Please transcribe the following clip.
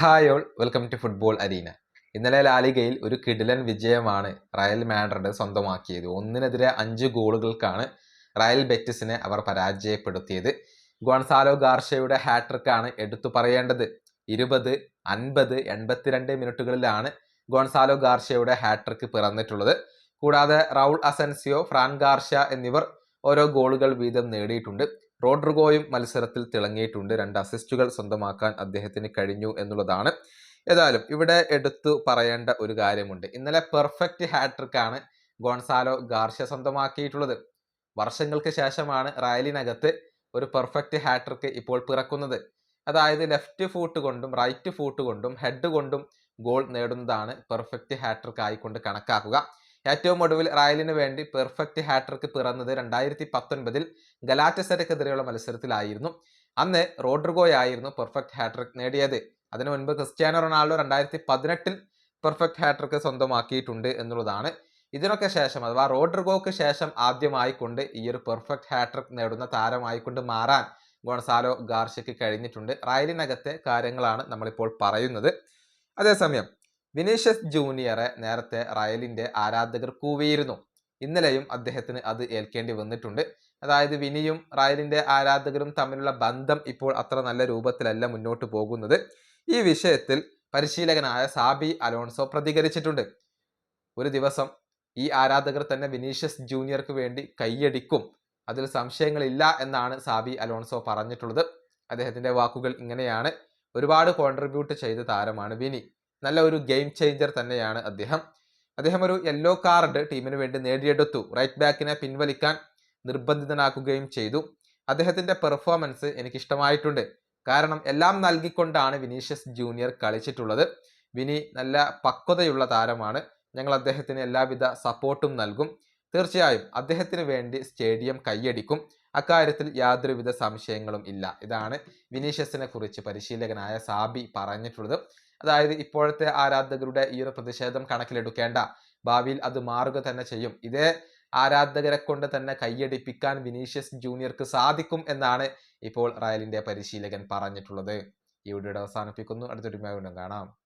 Hi all welcome to football arena. ഇന്നലെ ലാലിഗയിൽ ഒരു കിടിലൻ വിജയമാണ് റയൽ മാഡ്രിഡ് സ്വന്തമാക്കിയത്. ഒന്നിനെതിരെ അഞ്ച് ഗോളുകൾക്കാണ് റയൽ ബെറ്റിസിനെ അവർ പരാജയപ്പെടുത്തിയത്. ഗോൺസാലോ ഗാർഷയുടെ ഹാട്രിക്കാണ് എടുത്തു പറയേണ്ടത്. ഇരുപത് അൻപത് എൺപത്തിരണ്ട് മിനിറ്റുകളിലാണ് ഗോൺസാലോ ഗാർഷയുടെ ഹാട്രിക്ക് പിറന്നിട്ടുള്ളത്. കൂടാതെ റൗൾ അസൻസിയോ ഫ്രാൻ ഗാർഷ എന്നിവർ ഓരോ ഗോളുകൾ വീതം നേടിയിട്ടുണ്ട്. റോഡ്രിഗോയും മത്സരത്തിൽ തിളങ്ങിയിട്ടുണ്ട്. രണ്ട് അസിസ്റ്റുകൾ സ്വന്തമാക്കാൻ അദ്ദേഹത്തിന് കഴിഞ്ഞു എന്നുള്ളതാണ്. ഏതായാലും ഇവിടെ എടുത്തു പറയേണ്ട ഒരു കാര്യമുണ്ട്. ഇന്നലെ പെർഫെക്റ്റ് ഹാട്രിക്കാണ് ഗോൺസാലോ ഗാർഷ്യ സ്വന്തമാക്കിയിട്ടുള്ളത്. വർഷങ്ങൾക്ക് ശേഷമാണ് റയലിനകത്ത് ഒരു പെർഫെക്റ്റ് ഹാട്രിക്ക് ഇപ്പോൾ പിറക്കുന്നത്. അതായത് ലെഫ്റ്റ് ഫൂട്ട് കൊണ്ടും റൈറ്റ് ഫൂട്ട് കൊണ്ടും ഹെഡ് കൊണ്ടും ഗോൾ നേടുന്നതാണ് പെർഫെക്റ്റ് ഹാട്രിക്ക് ആയിക്കൊണ്ട് കണക്കാക്കുക. ഏറ്റവും ഒടുവിൽ റയലിന് വേണ്ടി പെർഫെക്റ്റ് ഹാട്രിക്ക് പിറന്നത് രണ്ടായിരത്തി പത്തൊൻപതിൽ ഗലാറ്റസരക്കെതിരെയുള്ള മത്സരത്തിലായിരുന്നു. അന്ന് റോഡ്രിഗോയായിരുന്നു പെർഫെക്റ്റ് ഹാട്രിക് നേടിയത്. അതിനു മുൻപ് ക്രിസ്ത്യാനോ റൊണാൾഡോ രണ്ടായിരത്തി പതിനെട്ടിൽ പെർഫെക്റ്റ് ഹാട്രിക്ക് സ്വന്തമാക്കിയിട്ടുണ്ട് എന്നുള്ളതാണ്. ഇതിനൊക്കെ ശേഷം അഥവാ റോഡ്രിഗോക്ക് ശേഷം ആദ്യമായിക്കൊണ്ട് ഈ ഒരു പെർഫെക്റ്റ് ഹാട്രിക് നേടുന്ന താരമായിക്കൊണ്ട് മാറാൻ ഗോൺസാലോ ഗാർഷ്യക്ക് കഴിഞ്ഞിട്ടുണ്ട്. റയലിനകത്തെ കാര്യങ്ങളാണ് നമ്മളിപ്പോൾ പറയുന്നത്. അതേസമയം വിനീഷ്യസ് ജൂനിയറെ നേരത്തെ റയലിന്റെ ആരാധകർ കൂവിയിരുന്നു. ഇന്നലെയും അദ്ദേഹത്തിന് അത് ഏൽക്കേണ്ടി വന്നിട്ടുണ്ട്. അതായത് വിനിയും റയലിന്റെ ആരാധകരും തമ്മിലുള്ള ബന്ധം ഇപ്പോൾ അത്ര നല്ല രൂപത്തിലല്ല മുന്നോട്ട് പോകുന്നത്. ഈ വിഷയത്തിൽ പരിശീലകനായ സാബി അലോൺസോ പ്രതികരിച്ചിട്ടുണ്ട്. ഒരു ദിവസം ഈ ആരാധകർ തന്നെ വിനീഷ്യസ് ജൂനിയർക്ക് വേണ്ടി കൈയടിക്കും. അതിൽ സംശയങ്ങളില്ല എന്നാണ് സാബി അലോൺസോ പറഞ്ഞിട്ടുള്ളത്. അദ്ദേഹത്തിന്റെ വാക്കുകൾ ഇങ്ങനെയാണ്. ഒരുപാട് കോൺട്രിബ്യൂട്ട് ചെയ്ത താരമാണ് വിനി. നല്ല ഒരു ഗെയിം ചേഞ്ചർ തന്നെയാണ് അദ്ദേഹം. അദ്ദേഹം ഒരു യെല്ലോ കാർഡ് ടീമിന് വേണ്ടി നേടിയെടുത്തു. റൈറ്റ് ബാക്കിനെ പിൻവലിക്കാൻ നിർബന്ധിതനാക്കുകയും ചെയ്തു. അദ്ദേഹത്തിന്റെ പെർഫോമൻസ് എനിക്കിഷ്ടമായിട്ടുണ്ട്. കാരണം എല്ലാം നൽകിക്കൊണ്ടാണ് വിനീഷ്യസ് ജൂനിയർ കളിച്ചിട്ടുള്ളത്. വിനി നല്ല പക്വതയുള്ള താരമാണ്. ഞങ്ങൾ അദ്ദേഹത്തിന് എല്ലാവിധ സപ്പോർട്ടും നൽകും. തീർച്ചയായും അദ്ദേഹത്തിന് വേണ്ടി സ്റ്റേഡിയം കൈയടിക്കും. അക്കാര്യത്തിൽ യാതൊരുവിധ സംശയങ്ങളും ഇല്ല. ഇതാണ് വിനീഷ്യസിനെ കുറിച്ച് പരിശീലകനായ സാബി പറഞ്ഞിട്ടുള്ളത്. അതായത് ഇപ്പോഴത്തെ ആരാധകരുടെ ഈ ഒരു പ്രതിഷേധം കണക്കിലെടുക്കേണ്ട. ഭാവിയിൽ അത് മാറുക തന്നെ ചെയ്യും. ഇതേ ആരാധകരെ കൊണ്ട് തന്നെ കൈയടിപ്പിക്കാൻ വിനീഷ്യസ് ജൂനിയർക്ക് സാധിക്കും എന്നാണ് ഇപ്പോൾ റയലിന്റെ പരിശീലകൻ പറഞ്ഞിട്ടുള്ളത്. ഈ വീഡിയോയുടെ അവസാനിപ്പിക്കുന്നു. അടുത്തൊരു കാണാം.